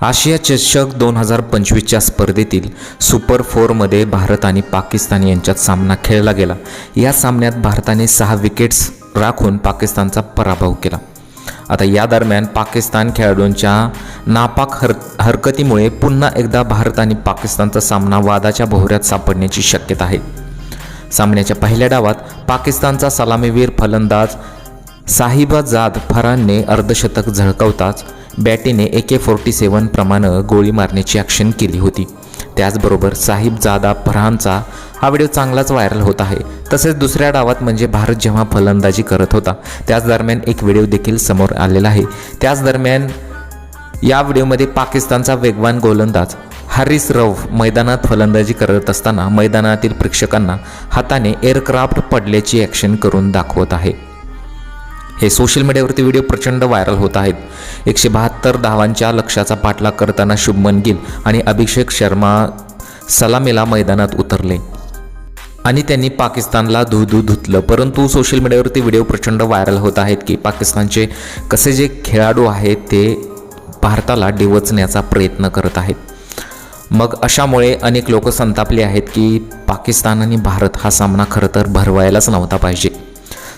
आशिया चषक दोन हजार पंचवीसच्या स्पर्धेतील सुपर फोरमध्ये भारत आणि पाकिस्तान यांच्यात सामना खेळला गेला. या सामन्यात भारताने सहा विकेट्स राखून पाकिस्तानचा पराभव केला. आता या दरम्यान पाकिस्तान खेळाडूंच्या नापाक हर हरकतीमुळे पुन्हा एकदा भारत आणि पाकिस्तानचा सामना वादाच्या भोवऱ्यात सापडण्याची शक्यता आहे. सामन्याच्या पहिल्या डावात पाकिस्तानचा सलामीवीर फलंदाज साहिबाजाद फरानने अर्धशतक झळकवताच बॅटीने ए के फोर्टी सेवन प्रमाणे गोळी मारण्याची ॲक्शन केली होती. त्याचबरोबर साहिबजादा फरहानचा हा व्हिडिओ चांगलाच व्हायरल होत आहे. तसेच दुसऱ्या डावात म्हणजे भारत जेव्हा फलंदाजी करत होता त्याच दरम्यान एक व्हिडिओ देखील समोर आलेला आहे. त्याच दरम्यान या व्हिडिओमध्ये पाकिस्तानचा वेगवान गोलंदाज हारिस रव मैदानात फलंदाजी करत असताना मैदानातील प्रेक्षकांना हाताने एअरक्राफ्ट पडल्याची ॲक्शन करून दाखवत आहे. हे सोशल मीडियावरती व्हिडिओ प्रचंड व्हायरल होत आहेत. एकशे बहात्तर धावांच्या लक्ष्याचा पाठलाग करताना शुभमन गिल आणि अभिषेक शर्मा सलामीला मैदानात उतरले. आणि त्यांनी पाकिस्तानला धू धू धुतलं. परंतु सोशल मीडियावरती व्हिडिओ प्रचंड व्हायरल होत आहेत की पाकिस्तानचे कसे जे खेळाडू आहेत ते भारताला डिवचण्याचा प्रयत्न करत आहेत. मग अशामुळे अनेक लोक संतापले आहेत की पाकिस्तान आणि भारत हा सामना खरं तर भरवायलाच नव्हता पाहिजे.